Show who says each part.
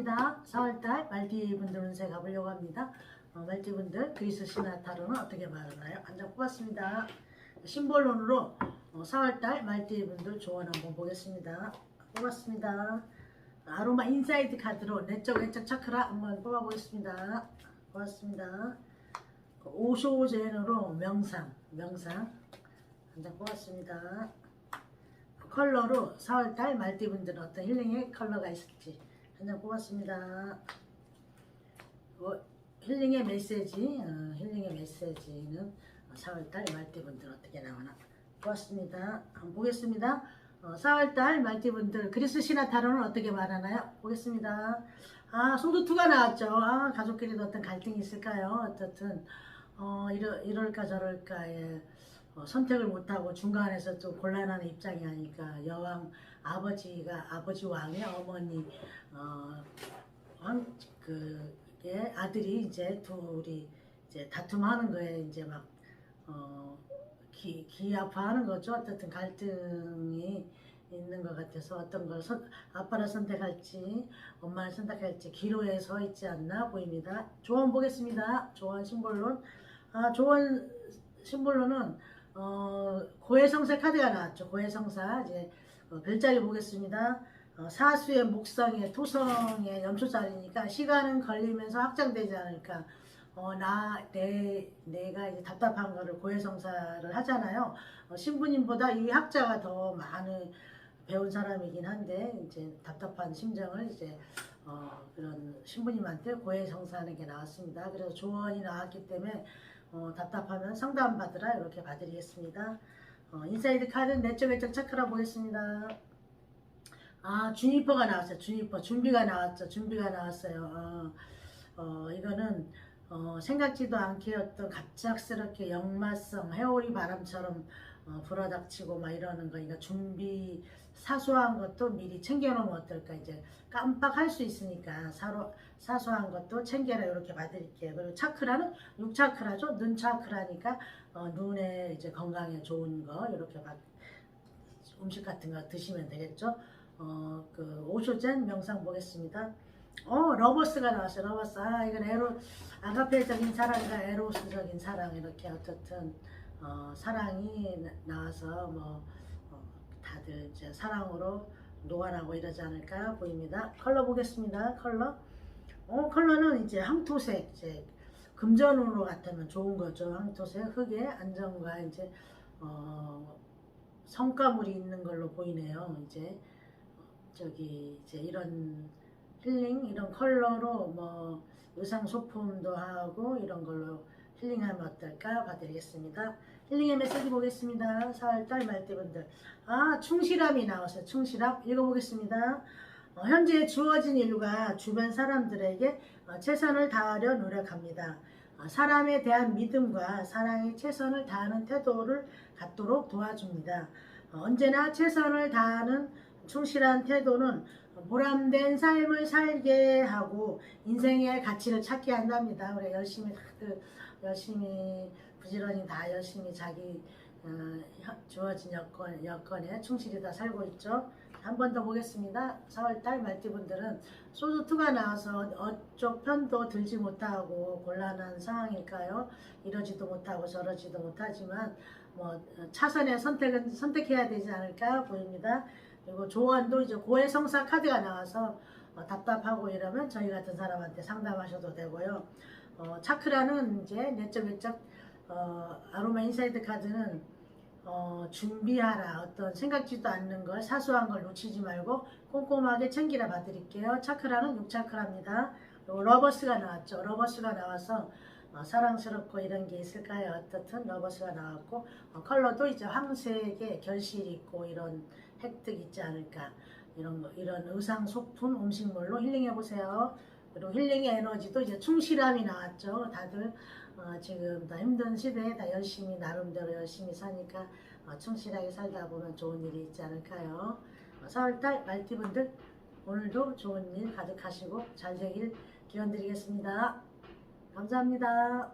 Speaker 1: 타로입니다. 4월달 말띠 분들 운세 가보려고 합니다. 어, 말띠 분들 그리스 신화 타로는 어떻게 말하나요? 한장 뽑았습니다. 심볼론으로 어, 4월달 말띠 분들 조언 한번 보겠습니다. 뽑았습니다. 아로마 인사이드 카드로 내적 외적 차크라 한번 뽑아보겠습니다. 뽑았습니다. 오쇼제너로 명상, 명상 한장 뽑았습니다. 컬러로 4월달 말띠분들은 어떤 힐링의 컬러가 있을지 한장 뽑았습니다. 어, 힐링의 메시지, 어, 힐링의 메시지는 4월달 말띠분들 어떻게 나오나 뽑았습니다. 한번 보겠습니다. 어, 4월달 말띠분들 그리스 신화 타로는 어떻게 말하나요? 보겠습니다. 아 소두투가 나왔죠. 아 가족끼리도 어떤 갈등이 있을까요? 어떻든 어, 이러, 이럴까 저럴까 예. 어, 선택을 못하고 중간에서 좀 곤란한 입장이 아니까 여왕 아버지가 아버지 왕의 어머니 어, 왕 그게 아들이 이제 둘이 이제 다툼하는 거에 이제 막 어, 기, 기아파하는 거죠. 어쨌든 갈등이 있는 것 같아서 어떤 걸 선, 아빠를 선택할지 엄마를 선택할지 기로에 서 있지 않나 보입니다. 조언 보겠습니다. 조언 심볼론 아 조언 심볼론은 어, 고해성사 카드가 나왔죠. 고해성사 이제 어, 별자리 보겠습니다. 어, 사수의 목성의 토성의 염초자리니까 시간은 걸리면서 확장되지 않을까. 어, 나, 내, 내가 이제 답답한 거를 고해성사를 하잖아요. 어, 신부님보다 이 학자가 더 많은 배운 사람이긴 한데, 이제 답답한 심정을 이제, 어, 그런 신부님한테 고해성사하는 게 나왔습니다. 그래서 조언이 나왔기 때문에 어, 답답하면 상담 받으라 이렇게 봐드리겠습니다. 어, 인사이드 카드는 내적 외적 차크라 보겠습니다. 아 주니퍼가 나왔어요. 주니퍼 준비가 나왔죠. 준비가 나왔어요. 어, 어, 이거는 어, 생각지도 않게 어떤 갑작스럽게 역마성 해오리 바람처럼 어, 불어닥치고 막 이러는 거, 그러니까 준비 사소한 것도 미리 챙겨놓으면 어떨까 이제 깜빡할 수 있으니까 사로, 사소한 것도 챙겨라 이렇게 봐드릴게요. 그리고 차크라는 6차크라죠. 눈 차크라니까 어, 눈에 이제 건강에 좋은 거 이렇게 봐, 음식 같은 거 드시면 되겠죠. 어, 그 오쇼젠 명상 보겠습니다. 어, 러버스가 나왔어요. 러버스. 아, 이건 에로, 아가페적인 사랑과 에로스적인 사랑 이렇게 어쨌든 어, 사랑이 나- 나와서 뭐 어, 다들 이제 사랑으로 노안하고 이러지 않을까 보입니다. 컬러 보겠습니다. 컬러. 어, 컬러는 이제 황토색, 이제 금전으로 같으면 좋은 거죠. 황토색, 흙의 안정과 이제 어, 성과물이 있는 걸로 보이네요. 이제 어, 저기 이제 이런 힐링 이런 컬러로 뭐 의상 소품도 하고 이런 걸로 힐링하면 어떨까 봐드리겠습니다. 힐링의 메시지 보겠습니다. 4월달 말띠분들. 아, 충실함이 나왔어요. 충실함. 읽어보겠습니다. 어, 현재 주어진 일과 주변 사람들에게 어, 최선을 다하려 노력합니다. 어, 사람에 대한 믿음과 사랑에 최선을 다하는 태도를 갖도록 도와줍니다. 어, 언제나 최선을 다하는 충실한 태도는 보람된 삶을 살게 하고 인생의 가치를 찾게 한답니다. 우리 열심히 다들 열심히 부지런히 다 열심히 자기 어, 혀- 주어진 여건, 여건에 충실히 다 살고 있죠. 한 번 더 보겠습니다. 4월달 말띠분들은 소주2가 나와서 어쪽 편도 들지 못하고 곤란한 상황일까요? 이러지도 못하고 저러지도 못하지만 뭐 어, 차선의 선택은 선택해야 되지 않을까 보입니다. 그리고 조언도 이제 고해성사 카드가 나와서 어, 답답하고 이러면 저희 같은 사람한테 상담하셔도 되고요. 어, 차크라는 이제 내적 외적 어, 아로마 인사이드 카드는 어, 준비하라 어떤 생각지도 않는 걸 사소한 걸 놓치지 말고 꼼꼼하게 챙기라 봐드릴게요. 차크라는 6차크라입니다. 그리고 러버스가 나왔죠. 러버스가 나와서 어, 사랑스럽고 이런 게 있을까요? 어떻든 러버스가 나왔고 어, 컬러도 이제 황색의 결실이 있고 이런 획득 있지 않을까 이런 거 이런 의상 소품 음식물로 힐링해 보세요. 그리고 힐링의 에너지도 이제 충실함이 나왔죠. 다들 어, 지금 더 힘든 시대에 다 열심히 나름대로 열심히 사니까 어, 충실하게 살다 보면 좋은 일이 있지 않을까요? 어, 4월달 말티분들 오늘도 좋은 일 가득하시고 잘 되길 기원 드리겠습니다. 감사합니다.